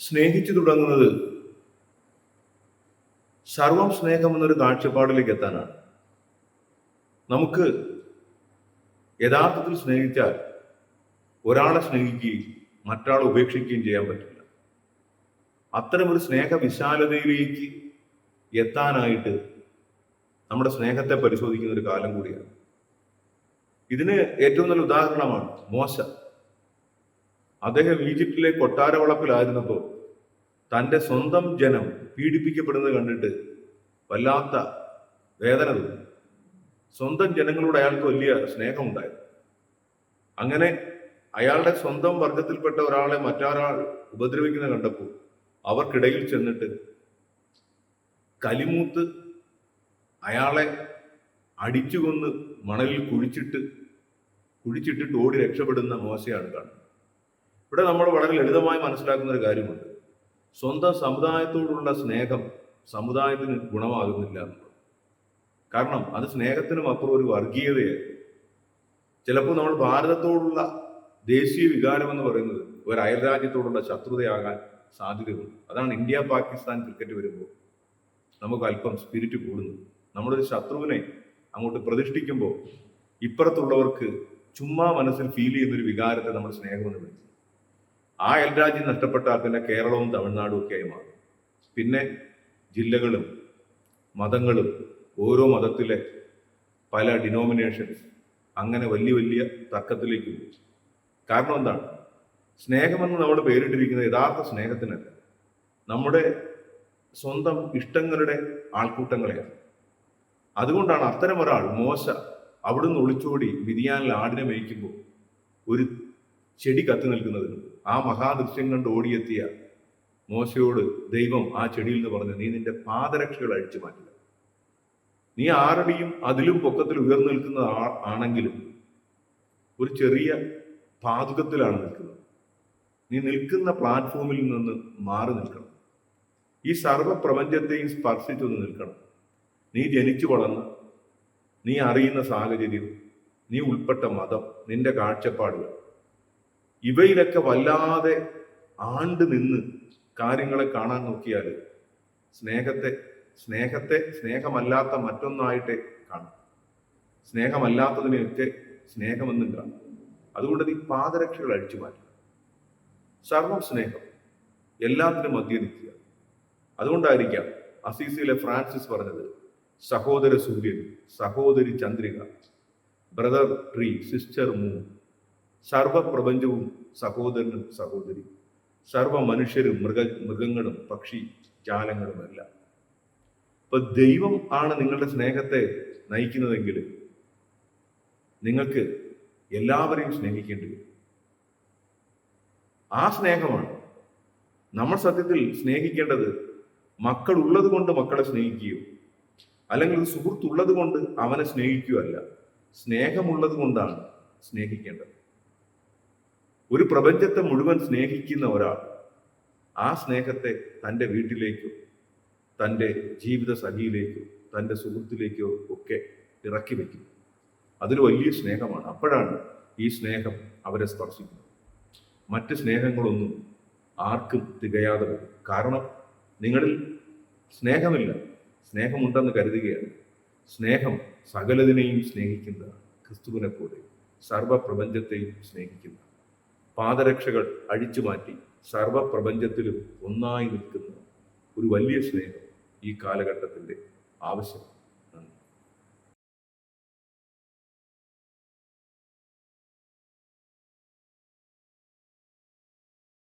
സ്നേഹിച്ചു തുടങ്ങുന്നത് സർവം സ്നേഹം എന്നൊരു കാഴ്ചപ്പാടിലേക്ക് എത്താനാണ്. നമുക്ക് യഥാർത്ഥത്തിൽ സ്നേഹിച്ചാൽ ഒരാളെ സ്നേഹിക്കുകയും മറ്റാളെ ഉപേക്ഷിക്കുകയും ചെയ്യാൻ പറ്റില്ല. അത്തരമൊരു സ്നേഹ വിശാലതയിലേക്ക് എത്താനായിട്ട് നമ്മുടെ സ്നേഹത്തെ പരിശോധിക്കുന്ന ഒരു കാലം കൂടിയാണ്. ഇതിന് ഏറ്റവും നല്ല ഉദാഹരണമാണ് മോശ. അദ്ദേഹം ഈജിപ്തിലെ കൊട്ടാരവളപ്പിലായിരുന്നപ്പോൾ തന്റെ സ്വന്തം ജനം പീഡിപ്പിക്കപ്പെടുന്നത് കണ്ടിട്ട് വല്ലാത്ത വേദന തോന്നി. സ്വന്തം ജനങ്ങളോട് അയാൾക്ക് വലിയ സ്നേഹമുണ്ടായിരുന്നു അങ്ങനെ അയാളുടെ സ്വന്തം വർഗത്തിൽപ്പെട്ട ഒരാളെ മറ്റൊരാൾ ഉപദ്രവിക്കുന്ന കണ്ടപ്പോൾ അവർക്കിടയിൽ ചെന്നിട്ട് കലിമൂത്ത് അയാളെ അടിച്ചുകൊന്ന് മണലിൽ കുഴിച്ചിട്ട് കുഴിച്ചിട്ടിട്ട് ഓടി രക്ഷപ്പെടുന്ന മോശയാണ് കാണുന്നത് ഇവിടെ നമ്മൾ വളരെ ലളിതമായി മനസ്സിലാക്കുന്ന ഒരു കാര്യമുണ്ട്. സ്വന്തം സമുദായത്തോടുള്ള സ്നേഹം സമുദായത്തിന് ഗുണമാകുന്നില്ല എന്നുള്ളത്. കാരണം അത് സ്നേഹത്തിനും അപ്പുറം ഒരു വർഗീയതയായിരുന്നു ചിലപ്പോൾ നമ്മൾ ഭാരതത്തോടുള്ള ദേശീയ വികാരം എന്ന് പറയുന്നത് ഒരു അയൽരാജ്യത്തോടുള്ള ശത്രുതയാകാൻ സാധ്യതയുണ്ട്. അതാണ് ഇന്ത്യ പാകിസ്ഥാൻ ക്രിക്കറ്റ് വരുമ്പോൾ നമുക്ക് അല്പം സ്പിരിറ്റ് കൂടുന്നു നമ്മളൊരു ശത്രുവിനെ അങ്ങോട്ട് പ്രതിഷ്ഠിക്കുമ്പോൾ ഇപ്പുറത്തുള്ളവർക്ക് ചുമ്മാ മനസ്സിൽ ഫീൽ ചെയ്യുന്ന ഒരു വികാരത്തെ നമ്മൾ സ്നേഹമെന്ന് വിളിക്കും ആ അയൽരാജ്യം നഷ്ടപ്പെട്ടാൽ പിന്നെ കേരളവും തമിഴ്നാടും ഒക്കെ ആയി മാറും. പിന്നെ ജില്ലകളും മതങ്ങളും ഓരോ മതത്തിലെ പല ഡിനോമിനേഷൻസ് അങ്ങനെ വലിയ വലിയ തർക്കത്തിലേക്ക് പോകും കാരണം എന്താണ്? സ്നേഹമെന്ന് നമ്മൾ പേരിട്ടിരിക്കുന്നത് യഥാർത്ഥ സ്നേഹത്തിനല്ല. നമ്മുടെ സ്വന്തം ഇഷ്ടങ്ങളുടെ ആൾക്കൂട്ടങ്ങളെയാണ്. അതുകൊണ്ടാണ് അത്തരം ഒരാൾ മോശ അവിടുന്ന് ഒളിച്ചോടി ബിരിയാനിൽ ആടിനെ മേയ്ക്കുമ്പോൾ ഒരു ചെടി കത്തി നിൽക്കുന്നത് ആ മഹാദൃശ്യം കണ്ട് ഓടിയെത്തിയ മോശയോട് ദൈവം ആ ചെടിയിൽ നിന്ന് പറഞ്ഞു നീ നിന്റെ പാദരക്ഷകൾ അഴിച്ചു മാറ്റുക. നീ ആരുടെയും അതിലും പൊക്കത്തിൽ ഉയർന്നു നിൽക്കുന്ന ആണെങ്കിലും ഒരു ചെറിയ പാതുകത്തിലാണ് നിൽക്കുന്നത്. നീ നിൽക്കുന്ന പ്ലാറ്റ്ഫോമിൽ നിന്ന് മാറി നിൽക്കണം. ഈ സർവപ്രപഞ്ചത്തെയും സ്പർശിച്ചൊന്ന് നിൽക്കണം. നീ ജനിച്ചു വളർന്ന നീ അറിയുന്ന സാഹചര്യം നീ ഉൾപ്പെട്ട മതം നിന്റെ കാഴ്ചപ്പാടുകൾ ഇവയിലൊക്കെ വല്ലാതെ ആണ്ട് നിന്ന് കാര്യങ്ങളെ കാണാൻ നോക്കിയാൽ സ്നേഹത്തെ സ്നേഹത്തെ സ്നേഹമല്ലാത്ത മറ്റൊന്നായിട്ട് കാണും. സ്നേഹമല്ലാത്തതിനെയൊക്കെ സ്നേഹമെന്നും കാണും. അതുകൊണ്ട് നീ പാദരക്ഷകൾ അഴിച്ചു മാറ്റുക. സർവം സ്നേഹം. എല്ലാത്തിനും മധ്യ നിൽക്കുക അതുകൊണ്ടായിരിക്കാം അസീസിയിലെ ഫ്രാൻസിസ് പറഞ്ഞത് സഹോദര സൂര്യൻ സഹോദരി ചന്ദ്രിക ബ്രദർ ട്രീ സിസ്റ്റർ മൂൺ സർവപ്രപഞ്ചവും സഹോദരനും സഹോദരി സർവ മനുഷ്യരും മൃഗ മൃഗങ്ങളും പക്ഷി ജാലങ്ങളുമെല്ലാം. ഇപ്പൊ ദൈവം ആണ് നിങ്ങളുടെ സ്നേഹത്തെ നയിക്കുന്നതെങ്കിൽ നിങ്ങൾക്ക് എല്ലാവരെയും സ്നേഹിക്കേണ്ടി വരും. ആ സ്നേഹമാണ്. നമ്മൾ സത്യത്തിൽ സ്നേഹിക്കേണ്ടത് മക്കൾ ഉള്ളത് കൊണ്ട് മക്കളെ സ്നേഹിക്കുകയോ അല്ലെങ്കിൽ സുഹൃത്തുള്ളത് കൊണ്ട് അവനെ സ്നേഹിക്കുകയോ അല്ല. സ്നേഹമുള്ളത് കൊണ്ടാണ് സ്നേഹിക്കേണ്ടത്. ഒരു പ്രപഞ്ചത്തെ മുഴുവൻ സ്നേഹിക്കുന്ന ഒരാൾ ആ സ്നേഹത്തെ തന്റെ വീട്ടിലേക്കോ തന്റെ ജീവിത സഖിയിലേക്കോ തന്റെ സുഹൃത്തിലേക്കോ ഒക്കെ ഇറക്കി വയ്ക്കും. അതൊരു വലിയ സ്നേഹമാണ്. അപ്പോഴാണ് ഈ സ്നേഹം അവരെ സ്പർശിക്കുന്നത്. മറ്റ് സ്നേഹങ്ങളൊന്നും ആർക്കും തികയാതെ വരും. കാരണം നിങ്ങളിൽ സ്നേഹമില്ല. സ്നേഹമുണ്ടെന്ന് കരുതുകയാണ്. സ്നേഹം സകലതിനെയും സ്നേഹിക്കുന്നതാണ്. ക്രിസ്തുവിനെ പോലെ സർവപ്രപഞ്ചത്തെയും സ്നേഹിക്കുന്ന പാദരക്ഷകൾ അഴിച്ചു മാറ്റി സർവപ്രപഞ്ചത്തിലും ഒന്നായി നിൽക്കുന്ന ഒരു വലിയ സ്നേഹം ഈ കാലഘട്ടത്തിന്റെ ആവശ്യമാണ്.